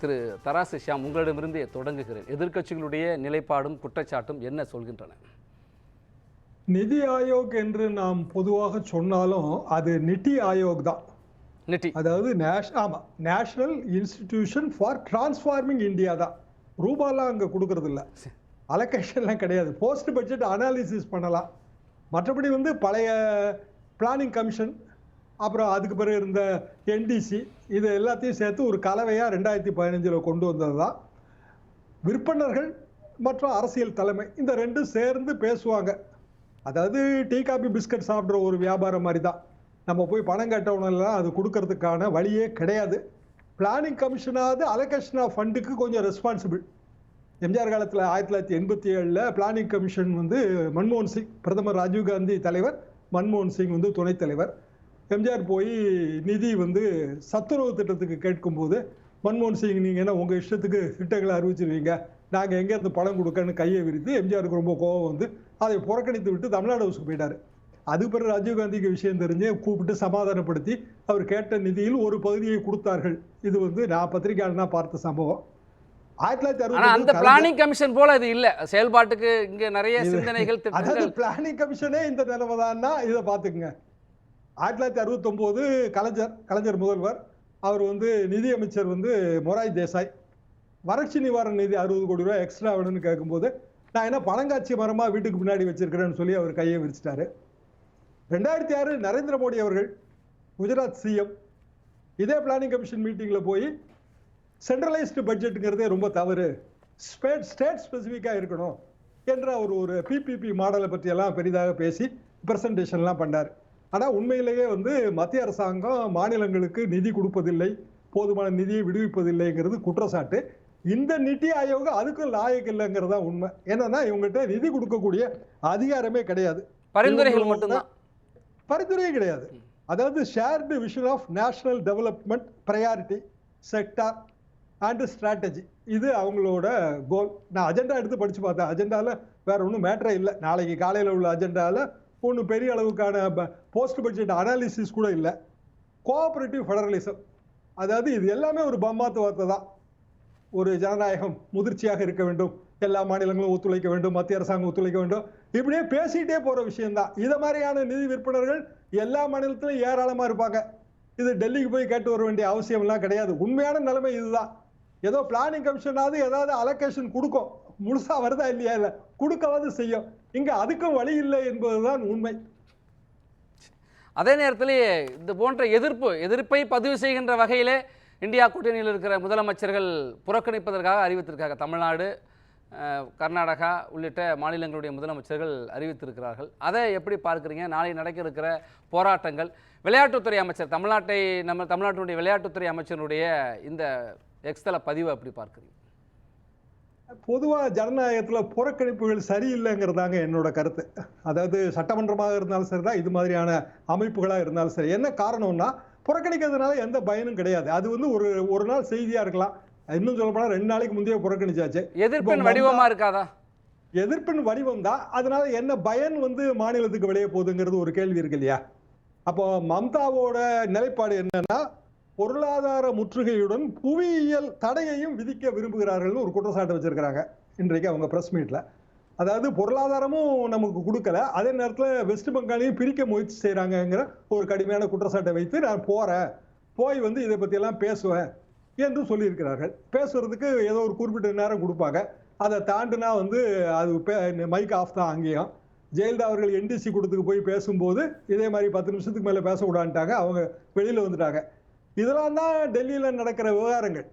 திரு தராசு ஷியாம் உங்களிடமிருந்து தொடங்குகிறேன். எதிர்க்கட்சிகளுடைய நிலைப்பாடும் குற்றச்சாட்டும் என்ன சொல்கின்றன? நிதி ஆயோக் என்று நாம் பொதுவாக சொன்னாலும் அது நிதி ஆயோக் தான். நிட்டி அதாவது நேஷ் ஆமா national institution for transforming India தான். ரூபாலாம் அங்க கொடுக்கறது இல்ல அலோகேஷன்லாம் கிடையாது. போஸ்ட் பட்ஜெட் அனாலிசிஸ் பண்ணலாம். மற்றபடி வந்து பழைய பிளானிங் கமிஷன் அப்புறம் அதுக்கு பிறகு இருந்த என்டிசி இது எல்லாத்தையும் சேர்த்து ஒரு கலவையாக ரெண்டாயிரத்தி பதினஞ்சில் கொண்டு வந்தது தான் விற்பனர்கள் மற்றும் அரசியல் தலைமை இந்த ரெண்டும் சேர்ந்து பேசுவாங்க. அதாவது டீ காபி பிஸ்கட் சாப்பிட்ற ஒரு வியாபாரம் மாதிரி தான் நம்ம போய் பணம் கட்டவனெல்லாம் அது கொடுக்கறதுக்கான வழியே கிடையாது. பிளானிங் கமிஷனாவது அலோகேஷன் ஆஃப் ஃபண்டுக்கு கொஞ்சம் ரெஸ்பான்சிபிள் எம்ஜிஆர் காலத்தில் ஆயிரத்தி தொள்ளாயிரத்தி எண்பத்தி ஏழில் பிளானிங் கமிஷன் வந்து மன்மோகன் சிங் பிரதமர் ராஜீவ்காந்தி தலைவர் மன்மோகன் சிங் வந்து துணைத் தலைவர். எம்ஜிஆர் போய் நிதி வந்து சத்துணவு திட்டத்துக்கு கேட்கும்போது மன்மோகன் சிங் நீங்கள் என்ன உங்கள் இஷ்டத்துக்கு திட்டங்களை அறிவிச்சிருவீங்க? நாங்கள் எங்கேருந்து பணம் கொடுக்கன்னு கையை விரித்து எம்ஜிஆருக்கு ரொம்ப கோபம் வந்து அதை புறக்கணித்து விட்டு தமிழ்நாடு ஹவுஸுக்கு போயிட்டாரு. அதுக்கு பிறகு ராஜீவ்காந்திக்கு விஷயம் தெரிஞ்சு கூப்பிட்டு சமாதானப்படுத்தி அவர் கேட்ட நிதியில் ஒரு பகுதியை கொடுத்தார்கள். இது வந்து நான் பத்திரிகையாளனா பார்த்த சம்பவம். ஆயிரத்தி தொள்ளாயிரத்தி ஆனா அந்த அறுபத்தி பிளானிங் கமிஷன் போல இது இல்ல. செயல்பாட்டுக்கு இங்க நிறைய சிந்தனைகள் அதாவது பிளானிங் கமிஷனே இந்த நிலைமை தான்னா இதை பார்த்துக்குங்க. ஆயிரத்தி தொள்ளாயிரத்தி அறுபத்தொம்போது கலைஞர் கலைஞர் முதல்வர். அவர் வந்து நிதியமைச்சர் வந்து மொராய் தேசாய். வறட்சி நிவாரண நிதி அறுபது கோடி ரூபாய் எக்ஸ்ட்ரா வேணும்னு கேட்கும்போது நான் என்ன பழங்காட்சி மரமாக வீட்டுக்கு பின்னாடி வச்சிருக்கிறேன்னு சொல்லி அவர் கையை விரிச்சிட்டாரு. ரெண்டாயிரத்தி ஆறு நரேந்திர மோடி அவர்கள் குஜராத் சிஎம் இதே பிளானிங் கமிஷன் மீட்டிங்கில் போய் சென்ட்ரலைஸ்டு பட்ஜெட்டுங்கிறதே ரொம்ப தவறு. ஸ்டேட் ஸ்டேட் ஸ்பெசிஃபிக்காக இருக்கணும். என்ற அவர் ஒரு பிபிபி மாடலை பற்றியெல்லாம் பெரிதாக பேசி ப்ரெசன்டேஷன்லாம் பண்ணார். ஆனால் உண்மையிலேயே வந்து மத்திய அரசாங்கம் மாநிலங்களுக்கு நிதி கொடுப்பதில்லை போதுமான நிதியை விடுவிப்பதில்லைங்கிறது குற்றச்சாட்டு. இந்த நிதி ஆயோக அதுக்கும் லாயக்கு இல்லைங்கிறது தான் உண்மை. என்னன்னா இவங்ககிட்ட நிதி கொடுக்கக்கூடிய அதிகாரமே கிடையாது. பரிந்துரைகள் மட்டும்தான். பரிந்துரையே கிடையாது. அதாவது shared vision of national development priority sector and strategy இது அவங்களோட கோல் நான் அஜெண்டா எடுத்து படிச்சு பார்த்தேன். அஜெண்டாவில் வேற ஒன்றும் மேட்டரே இல்லை. நாளைக்கு காலையில் உள்ள அஜெண்டாவில் ஒன்றும் பெரிய அளவுக்கான போஸ்ட் பட்ஜெட் அனாலிசிஸ் கூட இல்லை. கோஆபரேட்டிவ் ஃபெடரலிசம் அதாவது இது எல்லாமே ஒரு பம்மாத்து வார்த்தை தான். ஒரு ஜனநாயகம் முதிர்ச்சியாக இருக்க வேண்டும். எல்லா மாநிலங்களும் ஒத்துழைக்க வேண்டும். மத்திய அரசாங்கம் ஒத்துழைக்க வேண்டும். இப்படியே பேசிகிட்டே போகிற விஷயம்தான் இதை மாதிரியான நிதி விற்பனர்கள் எல்லா மாநிலத்திலும் ஏராளமாக இருப்பாங்க. இது டெல்லிக்கு போய் கேட்டு வர வேண்டிய அவசியம்லாம் கிடையாது. உண்மையான நிலைமை இதுதான். ஏதோ பிளானிங் கமிஷனாவது ஏதாவது அலோகேஷன் கொடுக்கும். முழுசா வருதா இல்லையா? இல்ல கொடுக்கவாது செய்யும். இங்க அதுக்கும் வழி இல்லை என்பதுதான் உண்மை. அதே நேரத்திலேயே இது போன்ற எதிர்ப்பு எதிர்ப்பை பதிவு செய்கின்ற வகையிலே இந்தியா கூட்டணியில் இருக்கிற முதலமைச்சர்கள் புறக்கணிப்பதற்காக அறிவித்திருக்காங்க. தமிழ்நாடு கர்நாடகா உள்ளிட்ட மாநிலங்களுடைய முதலமைச்சர்கள் அறிவித்திருக்கிறார்கள். அதை எப்படி பார்க்குறீங்க? நாளை நடக்க இருக்கிற போராட்டங்கள். விளையாட்டுத்துறை அமைச்சர் தமிழ்நாட்டை நம்ம தமிழ்நாட்டினுடைய விளையாட்டுத்துறை அமைச்சருடைய இந்த எக்ஸ்தல பதிவை எப்படி பார்க்குறீங்க? பொதுவா ஜனநாயகத்துல புறக்கணிப்புகள் சரியில்லைங்கிறதாங்க என்னோட கருத்து. அதாவது சட்டமன்றமாக இருந்தாலும் சரிதான் இது மாதிரியான அமைப்புகளா இருந்தாலும் சரி. என்ன காரணம்னா புறக்கணிக்கிறதுனால எந்த பயனும் கிடையாது. அது வந்து ஒரு ஒரு நாள் செய்தியா இருக்கலாம். இன்னும் சொல்ல போனா ரெண்டு நாளைக்கு முந்தைய புறக்கணிச்சாச்சு. எதிர்ப்பின் இப்போ வடிவமா இருக்காதா? எதிர்ப்பின் வடிவம் தான். அதனால என்ன பயன் வந்து மாநிலத்துக்கு வெளியே போகுதுங்கிறது ஒரு கேள்வி இருக்கு இல்லையா? அப்போ மம்தாவோட நிலைப்பாடு என்னன்னா பொருளாதார முற்றுகையுடன் புவியியல் தடையையும் விதிக்க விரும்புகிறார்கள்னு ஒரு குற்றச்சாட்டு வச்சிருக்கிறாங்க இன்றைக்கு அவங்க பிரஸ் மீட்ல அதாவது பொருளாதாரமும் நமக்கு கொடுக்கல அதே நேரத்தில் வெஸ்ட் பெங்காலையும் பிரிக்க முயற்சி செய்கிறாங்கங்கிற ஒரு கடுமையான குற்றச்சாட்டை வைத்து நான் போகிறேன் போய் வந்து இதை பற்றியெல்லாம் பேசுவேன் என்று சொல்லியிருக்கிறார்கள். பேசுறதுக்கு ஏதோ ஒரு குறிப்பிட்ட நேரம் கொடுப்பாங்க. அதை தாண்டுனா வந்து அது மைக் ஆஃப் தான் அங்கேயும். ஜெயலலிதா அவர்கள் என்டிசி கொடுத்துக்கு போய் பேசும்போது இதே மாதிரி பத்து நிமிஷத்துக்கு மேலே பேசக்கூடாதுட்டாங்க அவங்க வெளியில் வந்துட்டாங்க. இதெல்லாம் தான் டெல்லியில் நடக்கிற விவகாரங்கள்.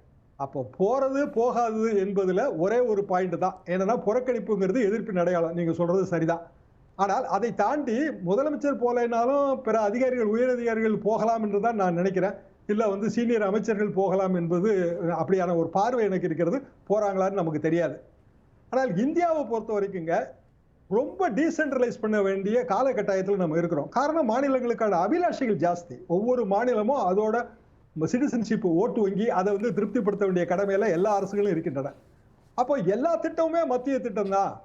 அப்போ போகிறது போகாதது என்பதில் ஒரே ஒரு பாயிண்ட் தான். என்னென்னா புறக்கணிப்புங்கிறது எதிர்ப்பின் அடையாளம். நீங்கள் சொல்கிறது சரிதான். ஆனால் அதை தாண்டி முதலமைச்சர் போலைனாலும் பிற அதிகாரிகள் உயர் அதிகாரிகள் போகலாம் என்று தான் நான் நினைக்கிறேன். இல்லை வந்து சீனியர் அமைச்சர்கள் போகலாம் என்பது அப்படியான ஒரு பார்வை எனக்கு இருக்கிறது. போகிறாங்களான்னு நமக்கு தெரியாது. ஆனால் இந்தியாவை பொறுத்த வரைக்குங்க ரொம்ப டீசென்ட்ரலைஸ் பண்ண வேண்டிய காலகட்டாயத்தில் நம்ம இருக்கிறோம். காரணம் மாநிலங்களுக்கான அபிலாஷைகள் ஜாஸ்தி. ஒவ்வொரு மாநிலமும் அதோட சிட்டிசன்ஷிப் ஓட்டு வங்கி அதை வந்து திருப்திப்படுத்த வேண்டிய கடமையில எல்லா அரசுகளும் இருக்கின்றன. அப்போ எல்லா திட்டமுமே மத்திய திட்டம் தான்.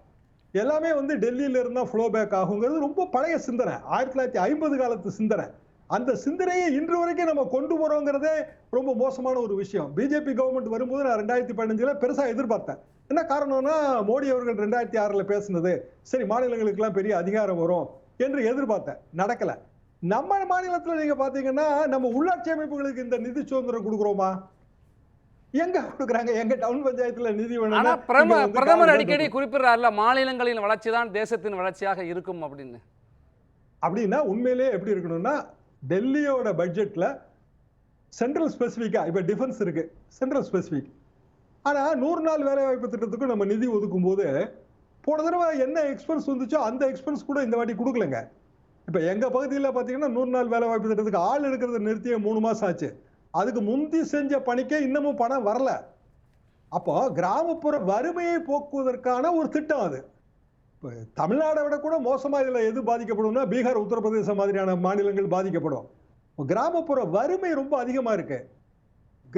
எல்லாமே வந்து டெல்லியில இருந்தா ஃப்ளோ பேக் ஆகுங்கிறது ரொம்ப பழைய சிந்தனை. ஆயிரத்தி தொள்ளாயிரத்தி ஐம்பது காலத்து சிந்தனை. அந்த சிந்தனையை இன்று வரைக்கும் நம்ம கொண்டு போறோங்கிறதே ரொம்ப மோசமான ஒரு விஷயம். பிஜேபி கவர்மெண்ட் வரும்போது நான் ரெண்டாயிரத்தி பதினஞ்சுல பெருசா எதிர்பார்த்தேன். என்ன காரணம்னா மோடி அவர்கள் ரெண்டாயிரத்தி ஆறுல பேசினது சரி மாநிலங்களுக்கெல்லாம் பெரிய அதிகாரம் வரும் என்று எதிர்பார்த்தேன். நடக்கலை. நம்ம மாநிலத்துல நீங்க பாத்தீங்கன்னா நம்ம உள்ளாட்சி அமைப்புகளுக்கு இந்த நிதி சுதந்திரம் கொடுக்குறோமா? எங்க கொடுக்குறாங்க? எங்க டவுன் பஞ்சாயத்துல நிதி ஆனா பிரதமர் அடிக்கடி குறிப்பிடுறாருல மாநிலங்களின் வளர்ச்சி தான் தேசத்தின் வளர்ச்சியாக இருக்கும் அப்படின்னு. அப்படின்னா உண்மையிலேயே எப்படி இருக்கணும்னா டெல்லியோட பட்ஜெட்ல சென்ட்ரல் ஸ்பெசிஃபிக்கா இப்ப டிஃபென்ஸ் இருக்கு சென்ட்ரல் ஸ்பெசிஃபிக் ஆனா நூறு நாள் வேலை வாய்ப்பு திட்டத்துக்கும் நம்ம நிதி ஒதுக்கும் போது போன தடவை என்ன எக்ஸ்பென்ஸ் வந்துச்சோ அந்த எக்ஸ்பென்ஸ் கூட இந்த வாட்டி கொடுக்கலங்க. இப்போ எங்கள் பகுதியில் பார்த்தீங்கன்னா நூறு நாள் வேலை வாய்ப்பு திட்டத்துக்கு ஆள் எடுக்கிறத நிறுத்திய மூணு மாதம் ஆச்சு. அதுக்கு முந்தி செஞ்ச பணிக்கே இன்னமும் பணம் வரல. அப்போ கிராமப்புற வறுமையை போக்குவதற்கான ஒரு திட்டம் அது. இப்போ தமிழ்நாடை விட கூட மோசமாக இதில் எது பாதிக்கப்படும்னா பீகார் உத்தரப்பிரதேசம் மாதிரியான மாநிலங்கள் பாதிக்கப்படும். இப்போ கிராமப்புற வறுமை ரொம்ப அதிகமாக இருக்கு.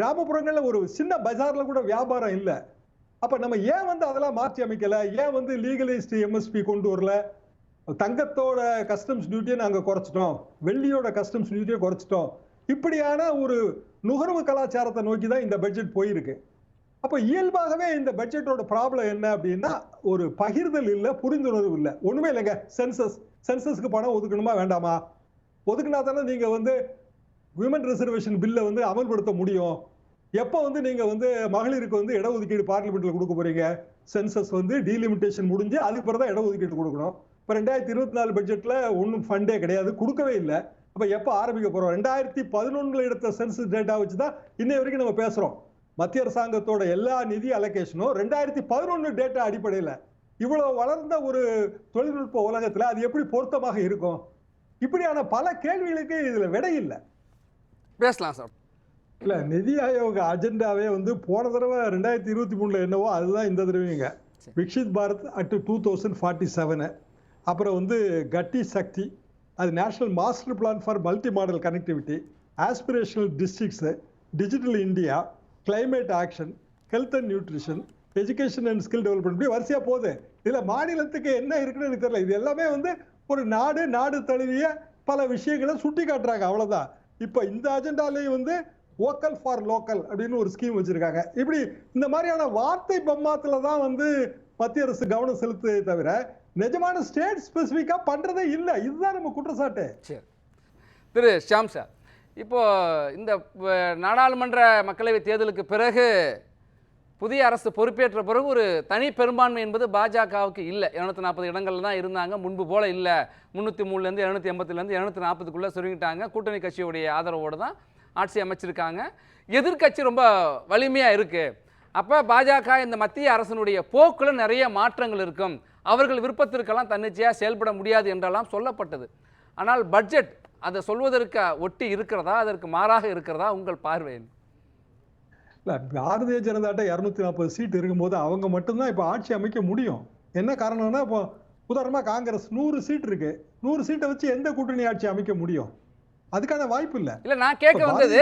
கிராமப்புறங்களில் ஒரு சின்ன பஜாரில் கூட வியாபாரம் இல்லை. அப்போ நம்ம ஏன் வந்து அதெல்லாம் மாற்றி அமைக்கலை? ஏன் வந்து லீகலைஸ்டு எம்எஸ்பி கொண்டு வரல? தங்கத்தோட கஸ்டம்ஸ் டியூட்டியை நாங்கள் குறைச்சிட்டோம். வெள்ளியோட கஸ்டம்ஸ் டியூட்டியை குறைச்சிட்டோம். இப்படியான ஒரு நுகர்வு கலாச்சாரத்தை நோக்கி தான் இந்த பட்ஜெட் போயிருக்கு. அப்போ இயல்பாகவே இந்த பட்ஜெட்டோட ப்ராப்ளம் என்ன அப்படின்னா ஒரு பகிர்தல் இல்லை புரிந்துணர்வு இல்லை. ஒன்றுமே இல்லைங்க. சென்சஸ் சென்சஸ்க்கு பணம் ஒதுக்கணுமா வேண்டாமா? ஒதுக்குனா தானே நீங்கள் வந்து விமன் ரிசர்வேஷன் பில்லை வந்து அமல்படுத்த முடியும். எப்போ வந்து நீங்கள் வந்து மகளிருக்கு வந்து இடஒதுக்கீடு பார்லிமெண்ட்டில் கொடுக்க போறீங்க? சென்சஸ் வந்து டீலிமிட்டேஷன் முடிஞ்சு அதுக்கு பிறகு தான் இடஒதுக்கீடு கொடுக்கணும். இப்போ ரெண்டாயிரத்தி இருபத்தி நாலு பட்ஜெட்ல ஒன்றும் ஃபண்டே கிடையாது கொடுக்கவே இல்லை. அப்ப எப்போ ஆரம்பிக்க போறோம்? ரெண்டாயிரத்தி பதினொன்றுல எடுத்த சென்சஸ் டேட்டா வச்சு தான் இன்னை வரைக்கும் நம்ம பேசுறோம். மத்திய அரசாங்கத்தோட எல்லா நிதி அலோகேஷனும் ரெண்டாயிரத்தி பதினொன்று டேட்டா அடிப்படையில் இவ்வளவு வளர்ந்த ஒரு தொழில்நுட்ப உலகத்துல அது எப்படி பொருத்தமாக இருக்கும்? இப்படியான பல கேள்விகளுக்கு இதுல விடை இல்லை. பேசலாம் சார். இல்ல நிதி ஆயோக் அஜெண்டாவே வந்து போன தடவை ரெண்டாயிரத்தி இருபத்தி மூணுல என்னவோ அதுதான் இந்த தடவைங்க. Viksit Bharat at two thousand forty seven அப்புறம் வந்து கட்டி சக்தி அது national master plan for multi modal connectivity aspirational districts digital India climate action health and nutrition education and skill development இப்படி வரிசையாக போகுது. இதில் மாநிலத்துக்கு என்ன இருக்குன்னு எனக்கு தெரியல. இது எல்லாமே வந்து ஒரு நாடு நாடு தழுவிய பல விஷயங்களை சுட்டி காட்டுறாங்க. அவ்வளோதான் இப்போ இந்த அஜெண்டாலேயும் வந்து வோக்கல் ஃபார் லோக்கல் அப்படின்னு ஒரு ஸ்கீம் வச்சிருக்காங்க. இப்படி இந்த மாதிரியான வார்த்தை பொம்மாத்தில் தான் வந்து மத்திய அரசு கவனம் செலுத்துதே தவிர நிஜமான ஸ்டேட் ஸ்பெசிஃபிக்காக பண்ணுறதே இல்லை. இதுதான் நம்ம குற்றச்சாட்டு. சரி. திரு ஷாம் சார் இப்போ இந்த நாடாளுமன்ற மக்களவைத் தேர்தலுக்கு பிறகு புதிய அரசு பொறுப்பேற்ற பிறகு ஒரு தனி பெரும்பான்மை என்பது பாஜகவுக்கு இல்லை. இரநூத்தி நாற்பது இடங்கள்ல தான் இருந்தாங்க. முன்பு போல் இல்லை. முந்நூற்றி மூணுலேருந்து இரநூத்தி எண்பத்துலேருந்து இரநூத்தி நாற்பதுக்குள்ளே சுருங்கிட்டாங்க. கூட்டணி கட்சியுடைய ஆதரவோடு தான் ஆட்சி அமைச்சிருக்காங்க. எதிர்க்கட்சி ரொம்ப வலிமையாக இருக்குது அப்போ பாஜக இந்த மத்திய அரசினுடைய போக்கில் நிறைய மாற்றங்கள் இருக்கும். அவர்கள் விருப்பத்திற்கெல்லாம் தன்னிச்சையாக செயல்பட முடியாது என்றெல்லாம் சொல்லப்பட்டது. ஆனால் பட்ஜெட் அதை சொல்வதற்கு ஒட்டி இருக்கிறதா? அதற்கு மாறாக இருக்கிறதா? உங்கள் பார்வை என்ன? இல்ல பாரதிய ஜனதாட்ட இருநூத்தி நாற்பது சீட் இருக்கும்போது அவங்க மட்டும்தான் இப்ப ஆட்சி அமைக்க முடியும். என்ன காரணம்னா இப்போ உதாரணமா காங்கிரஸ் நூறு சீட் இருக்கு. நூறு சீட்டை வச்சு எந்த கூட்டணி ஆட்சி அமைக்க முடியும்? அதுக்கான வாய்ப்பு இல்ல. இல்ல நான் கேட்க வந்தது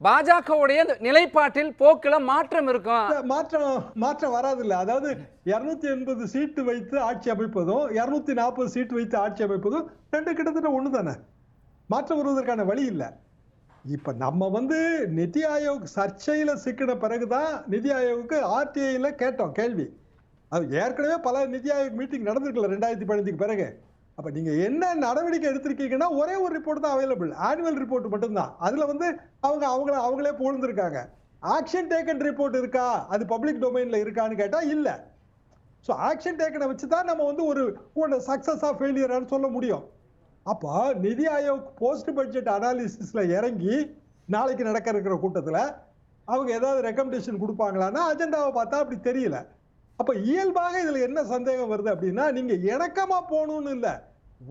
பாஜகவுடைய நிலைப்பாட்டில் போக்கில் மாற்றம் இருக்கும் மாற்றம் மாற்றம் வராது இல்லை அதாவது இருநூத்தி எண்பது சீட்டு வைத்து ஆட்சி அமைப்பதும் இருநூத்தி நாற்பது சீட்டு வைத்து ஆட்சி அமைப்பதும் ரெண்டு கிட்டத்தட்ட ஒண்ணு தானே மாற்றம் வருவதற்கான வழி இல்லை. இப்ப நம்ம வந்து நிதி ஆயோக் சர்ச்சையில சிக்கின பிறகு தான் நிதி ஆயோக்கு ஆர்டிஐல கேட்டோம் கேள்வி. அது ஏற்கனவே பல நிதி ஆயோக் மீட்டிங் நடந்திருக்கல ரெண்டாயிரத்தி பதினஞ்சுக்கு பிறகு. அப்ப நீங்க என்ன நடவடிக்கை எடுத்திருக்கீங்கன்னா ஒரே ஒரு ரிப்போர்ட் தான் அவைலபிள் ஆனுவல் ரிப்போர்ட் மட்டும்தான். அதுல வந்து அவங்க அவங்கள அவங்களே புகழ்ந்திருக்காங்க. ஆக்ஷன் டேக்கன் ரிப்போர்ட் இருக்கா? அது பப்ளிக் டொமைன்ல இருக்கான்னு கேட்டா இல்ல. ஸோ ஆக்ஷன் டேக்கனை வச்சு தான் நம்ம வந்து ஒரு ஒரு சக்சஸா ஃபெயிலியரான்னு சொல்ல முடியும். அப்போ நிதி ஆயோக் போஸ்ட் பட்ஜெட் அனாலிசிஸ்ல இறங்கி நாளைக்கு நடக்க இருக்கிற கூட்டத்தில் அவங்க ஏதாவது ரெக்கமெண்டேஷன் கொடுப்பாங்களான்னா அஜெண்டாவை பார்த்தா அப்படி தெரியல. அப்ப இயல்பாக இதுல என்ன சந்தேகம் வருது அப்படின்னா நீங்க இணக்கமா போகணும்னு இல்ல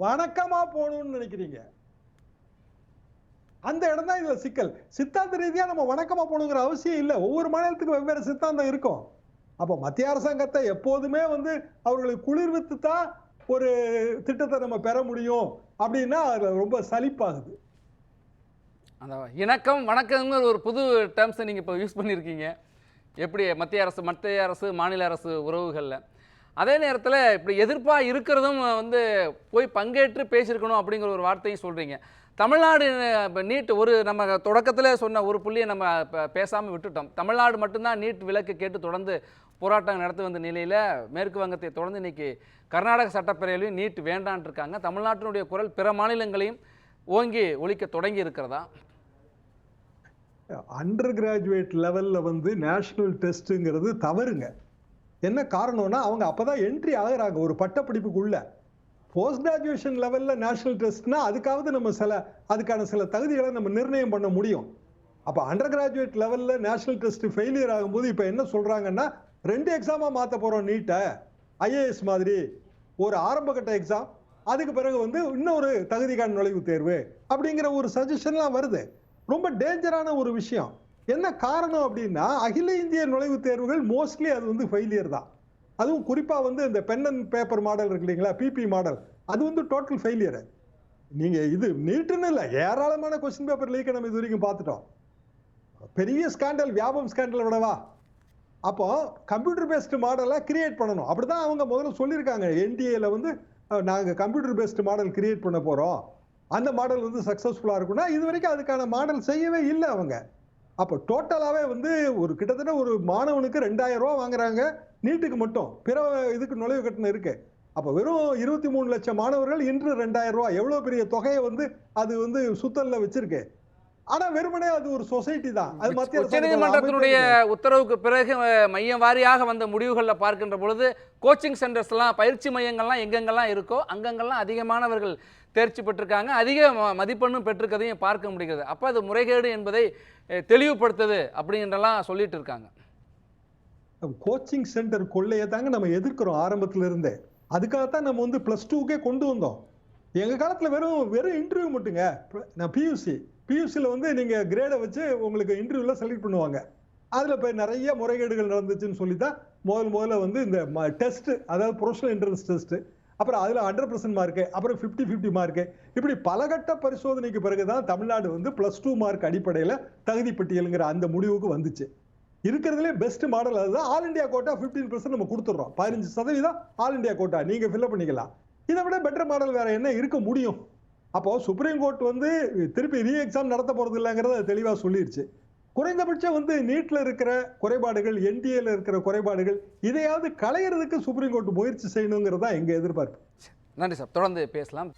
வணக்கமா போகணும்னு நினைக்கிறீங்க. அந்த இடம் தான் இதுல சிக்கல். சித்தாந்த ரீதியா நம்ம வணக்கமா போகணுங்கிற அவசியம் இல்லை. ஒவ்வொரு மாநிலத்துக்கும் வெவ்வேறு சித்தாந்தம் இருக்கும். அப்போ மத்திய அரசாங்கத்தை எப்போதுமே வந்து அவர்களை குளிர்வித்து தான் ஒரு திட்டத்தை நம்ம பெற முடியும் அப்படின்னா அதுல ரொம்ப சலிப்பாகுது. அந்த இணக்கம் வணக்கங்கிற ஒரு புது டேர்ம்ஸை நீங்கள் இப்போ யூஸ் பண்ணியிருக்கீங்க எப்படி மத்திய அரசு மத்திய அரசு மாநில அரசு உறவுகளில். அதே நேரத்தில் இப்படி எதிர்ப்பாக இருக்கிறதும் வந்து போய் பங்கேற்று பேசியிருக்கணும் அப்படிங்கிற ஒரு வார்த்தையும் சொல்கிறீங்க தமிழ்நாடு நீட் ஒரு நம்ம தொடக்கத்தில் சொன்ன ஒரு புள்ளியை நம்ம பேசாமல் விட்டுட்டோம். தமிழ்நாடு மட்டும்தான் நீட் விலக்கு கேட்டு தொடர்ந்து போராட்டம் நடத்தி வந்த நிலையில் மேற்கு வங்கத்தை தொடர்ந்து இன்னைக்கு கர்நாடக சட்டப்பேரவையிலையும் நீட் வேண்டான் இருக்காங்க. தமிழ்நாட்டினுடைய குரல் பிற மாநிலங்களையும் ஓங்கி ஒழிக்க தொடங்கி இருக்கிறதா? அண்டர் கிராஜுவேட் லெவலில் வந்து நேஷ்னல் டெஸ்ட்டுங்கிறது தவறுங்க. என்ன காரணம்னா அவங்க அப்போ தான் என்ட்ரி ஆகுறாங்க ஒரு பட்டப்படிப்புக்குள்ள. போஸ்ட் கிராஜுவேஷன் லெவலில் நேஷ்னல் டெஸ்ட்னா அதுக்காவது நம்ம சில அதுக்கான சில தகுதிகளை நம்ம நிர்ணயம் பண்ண முடியும். அப்போ அண்டர் கிராஜுவேட் லெவலில் நேஷ்னல் டெஸ்ட் ஃபெயிலியர் ஆகும்போது இப்போ என்ன சொல்கிறாங்கன்னா ரெண்டு எக்ஸாமாக மாற்ற போகிறோம் நீட்டை. ஐஏஎஸ் மாதிரி. ஒரு ஆரம்பகட்ட எக்ஸாம் அதுக்கு பிறகு வந்து இன்னொரு தகுதிக்கான நுழைவுத் தேர்வு அப்படிங்கிற ஒரு சஜஷன்லாம் வருது. ரொம்ப டேஞ்சரான ஒரு விஷயம். என்ன காரணம் அப்படின்னா அகில இந்திய நுழைவுத் தேர்வுகள் மோஸ்ட்லி அது வந்து ஃபெயிலியர் தான். அதுவும் குறிப்பாக வந்து இந்த பென் அண்ட் பேப்பர் மாடல் இருக்கு இல்லைங்களா பிபி மாடல் அது வந்து டோட்டல் ஃபெயிலியர் நீங்கள் இது நீட்டுன்னு இல்லை ஏராளமான கொஸ்டின் பேப்பர் லீக்கை நம்ம இது வரைக்கும் பார்த்துட்டோம். பெரிய ஸ்கேண்டல் வியாபம் ஸ்கேண்டல் விடவா அப்போ கம்ப்யூட்டர் பேஸ்டு மாடலை கிரியேட் பண்ணணும். அப்படிதான் அவங்க முதல்ல சொல்லியிருக்காங்க. என்டிஏல வந்து நாங்கள் கம்ப்யூட்டர் பேஸ்டு மாடல் கிரியேட் பண்ண போகிறோம் அந்த மாடல் வந்து சக்ஸஸ்ஃபுல்லாக இருக்கும்னா இது வரைக்கும் அதுக்கான மாடல் செய்யவே இல்லை அவங்க. அப்போ டோட்டலாகவே வந்து ஒரு கிட்டத்தட்ட ஒரு மாணவனுக்கு ரெண்டாயிரம் ரூபா வாங்குறாங்க. நீட்டுக்கு மட்டும். பிற இதுக்கு நுழைவு கட்டணம் இருக்கு. அப்போ வெறும் இருபத்தி மூணு லட்சம் மாணவர்கள் இன்று ரெண்டாயிரம் ரூபா. எவ்வளோ பெரிய தொகையை வந்து அது வந்து சுத்தல்ல வச்சுருக்கு. ஆனா வெறுமனே அது ஒரு சொசைட்டி தான். அது மத்திய உச்சநீதிமன்றத்தினுடைய உத்தரவுக்கு பிறகு மையம் வாரியாக வந்த முடிவுகளில் பார்க்கின்ற பொழுது கோச்சிங் சென்டர்ஸ்லாம் பயிற்சி மையங்கள்லாம் எங்கெங்கெல்லாம் இருக்கோ அங்கங்கெல்லாம் அதிகமானவர்கள் தேர்ச்சி பெற்றிருக்காங்க. அதிக மதிப்பெண்ணும் பெற்றிருக்கதையும் பார்க்க முடிகிறது. அப்போ அது முறைகேடு என்பதை தெளிவுபடுத்துது அப்படின்றலாம் சொல்லிட்டு இருக்காங்க. கோச்சிங் சென்டர் கொள்ளையை தாங்க நம்ம எதிர்க்கிறோம் ஆரம்பத்துல இருந்தே அதுக்காகத்தான் நம்ம வந்து பிளஸ் டூக்கே கொண்டு வந்தோம். எங்க காலத்துல வெறும் வெறும் இன்டர்வியூ மட்டுங்க. நான் பியூசி பியூசியில் வந்து நீங்கள் கிரேடை வச்சு உங்களுக்கு இன்டர்வியூவில் செலக்ட் பண்ணுவாங்க. அதில் போய் நிறைய முறைகேடுகள் நடந்துச்சுன்னு சொல்லி தான் முதல் முதல்ல வந்து இந்த டெஸ்ட்டு அதாவது ப்ரொஃபஷனல் என்ட்ரன்ஸ் டெஸ்ட்டு அப்புறம் அதில் ஹண்ட்ரட் பர்சன்ட் மார்க்கு அப்புறம் ஃபிஃப்டி ஃபிஃப்டி மார்க்கு இப்படி பலகட்ட பரிசோதனைக்கு பிறகு தான் தமிழ்நாடு வந்து ப்ளஸ் டூ மார்க் அடிப்படையில் தகுதி பட்டியலுங்கிற அந்த முடிவுக்கு வந்துச்சு. இருக்கிறதுலே பெஸ்ட் மாடல் அதுதான். ஆல் இந்தியா கோட்டா 15% நம்ம கொடுத்துட்றோம். பதினஞ்சு சதவீதம் ஆல் இந்தியா கோட்டா நீங்கள் ஃபில்அப் பண்ணிக்கலாம். இதை விட பெட்டர் மாடல் வேறு என்ன இருக்க முடியும்? அப்போ சுப்ரீம் கோர்ட் வந்து திருப்பி ரீ எக்ஸாம் நடத்த போறது இல்லைங்கிறத தெளிவாக தெளிவா சொல்லிருச்சு. குறைந்தபட்சம் வந்து நீட்ல இருக்கிற குறைபாடுகள் என்டிஏல இருக்கிற குறைபாடுகள் இதையாவது களையிறதுக்கு சுப்ரீம் கோர்ட் முயற்சி செய்யணுங்கிறது எங்க எதிர்பார்ப்பு. நன்றி சார். தொடர்ந்து பேசலாம்.